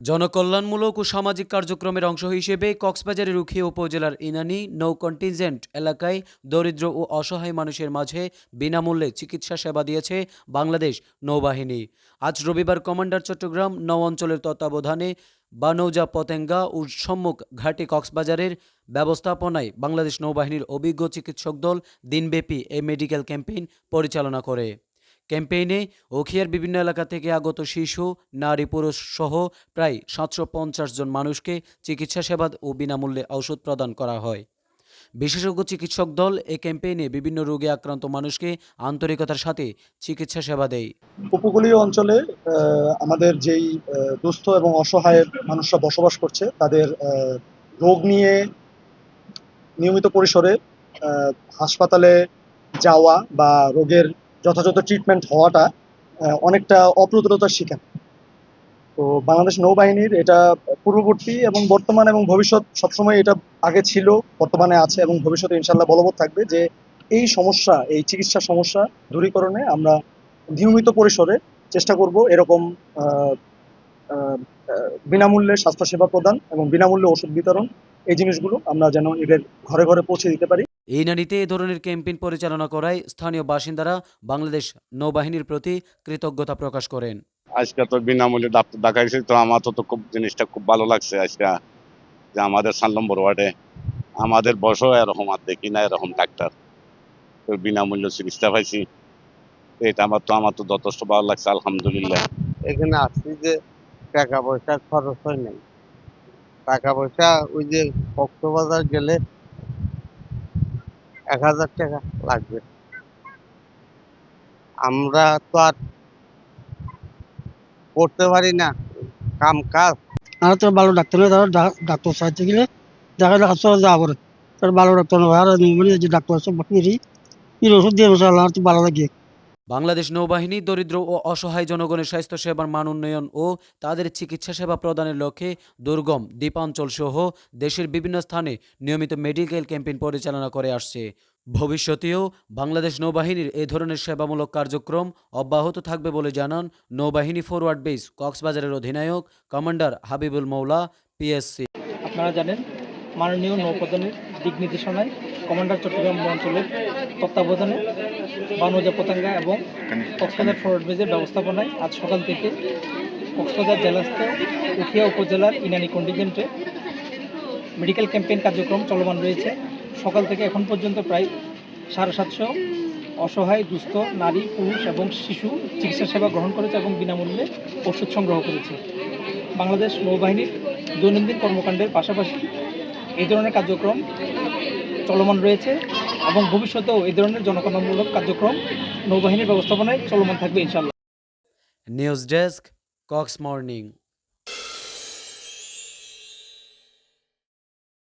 জনকল্যাণমূলক ও সামাজিক কার্যক্রমের অংশ হিসেবে কক্সবাজারের উখিয়া উপজেলার ইনানি নৌ কন্টিনজেন্ট এলাকায় দরিদ্র ও অসহায় মানুষের মাঝে বিনামূল্যে চিকিৎসা সেবা দিয়েছে বাংলাদেশ নৌবাহিনী। আজ রবিবার কমান্ডার চট্টগ্রাম নৌ অঞ্চলের তত্ত্বাবধানে বানৌজা পতেঙ্গা ও সম্মুখ ঘাটি কক্সবাজারের ব্যবস্থাপনায় বাংলাদেশ নৌবাহিনীর অভিজ্ঞ চিকিৎসক দল দিনব্যাপী এই মেডিকেল ক্যাম্পেইন পরিচালনা করে। ক্যাম্পেইনে ওখিয়ার বিভিন্ন এলাকা থেকে আগত শিশু, নারী, পুরুষ সহ প্রায় সাতশো পঞ্চাশ জন মানুষকে চিকিৎসা সেবা ও বিনামূল্যে ঔষধ প্রদান করা হয়। বিশেষজ্ঞ চিকিৎসক দল এই ক্যাম্পেইনে বিভিন্ন রোগে আক্রান্ত মানুষকে আন্তরিকতার সাথে চিকিৎসা সেবা দেয়। উপকূলীয় অঞ্চলে আমাদের যেই দুস্থ এবং অসহায় মানুষরা বসবাস করছে, তাদের রোগ নিয়ে নিয়মিত পরিসরে হাসপাতালে যাওয়া বা রোগের যথাযথ ট্রিটমেন্ট হওয়াটা অনেকটা অপ্রতুলতার শিকার। তো বাংলাদেশ নৌবাহিনীর এটা পূর্ববর্তী এবং বর্তমান এবং ভবিষ্যৎ সবসময় এটা আগে ছিল, বর্তমানে আছে এবং ভবিষ্যতে ইনশাল্লাহ বলবৎ থাকবে যে এই সমস্যা, এই চিকিৎসা সমস্যা দূরীকরণে আমরা নিয়মিত পরিসরে চেষ্টা করব এরকম বিনামূল্যে স্বাস্থ্যসেবা প্রদান এবং বিনামূল্যে ওষুধ বিতরণ এই জিনিসগুলো আমরা যেন এদের ঘরে ঘরে পৌঁছে দিতে পারি। এই নারীতে এ ধরনের ক্যাম্পেইন পরিচালনা করায় স্থানীয় বাসিন্দারা বাংলাদেশ নৌবাহিনীর প্রতি কৃতজ্ঞতা প্রকাশ করেন। আজকে তো বিনামূল্যে ডাক্তার দেখাইছি তো আমার তো তো খুব জিনিসটা খুব ভালো লাগছে আজকে যে আমাদের সাত নম্বর ওয়ার্ডে আমাদের বয়সও এরকম আর দেখি না এরকম ডাক্তার। তো বিনামূল্য চিকিৎসা পাইছি। এটা আমার তো আমার তো যথেষ্ট ভালো লাগছে আলহামদুলিল্লাহ। এখানে আসছি যে টাকা পয়সা খরচ হয় নাই। টাকা পয়সা ওই যে কক্সবাজার গেলে এক হাজার টাকা লাগবে। আমরা তো আর করতে পারি না কাম কাজ আর তো ভালো ডাক্তার তারা ডাক্তার সাহায্য গেলে দেখা দেখা চলে যাওয়া পরে তার ভালো ডাক্তার আর ডাক্তার এর ওষুধ দিয়ে বসে আল্লাহ তো ভালো লাগে বাংলাদেশ নৌবাহিনী দরিদ্র ও অসহায় জনগণের স্বাস্থ্যসেবার মান উন্নয়ন ও তাদের চিকিৎসা সেবা প্রদানের লক্ষ্যে দুর্গম দ্বীপাঞ্চল সহ দেশের বিভিন্ন স্থানে নিয়মিত মেডিকেল ক্যাম্পেইন পরিচালনা করে আসছে। ভবিষ্যতেও বাংলাদেশ নৌবাহিনীর এ ধরনের সেবামূলক কার্যক্রম অব্যাহত থাকবে বলে জানান নৌবাহিনী ফরওয়ার্ড বেস কক্সবাজারের অধিনায়ক কমান্ডার হাবিবুল মৌলা, পিএসসি। আপনারা জানেন মাননীয় নৌপ্রধানের দিক নির্দেশনায় কমান্ডার চট্টগ্রাম অঞ্চলের তত্ত্বাবধানে বানুজা পতাঙ্গা এবং কক্সবাজার ফরওয়ার্ড বেজের ব্যবস্থাপনায় আজ সকাল থেকে কক্সবাজার জেলাস্থ উখিয়া উপজেলার ইনানি কন্টিজেন্টে মেডিকেল ক্যাম্পেইন কার্যক্রম চলমান রয়েছে। সকাল থেকে এখন পর্যন্ত প্রায় সাড়ে সাতশো অসহায়, দুস্থ, নারী, পুরুষ এবং শিশু চিকিৎসা সেবা গ্রহণ করেছে এবং বিনামূল্যে ওষুধ সংগ্রহ করেছে। বাংলাদেশ নৌবাহিনীর দৈনন্দিন কর্মকাণ্ডের পাশাপাশি এই ধরনের কার্যক্রম চলমান রয়েছে এবং ভবিষ্যতেও এই ধরনের জনকল্যাণমূলক কার্যক্রম, নৌবাহিনীর ব্যবস্থাপনায় চলমান থাকবে ইনশাল্লাহ নিউজ ডেস্ক কক্স মর্নিং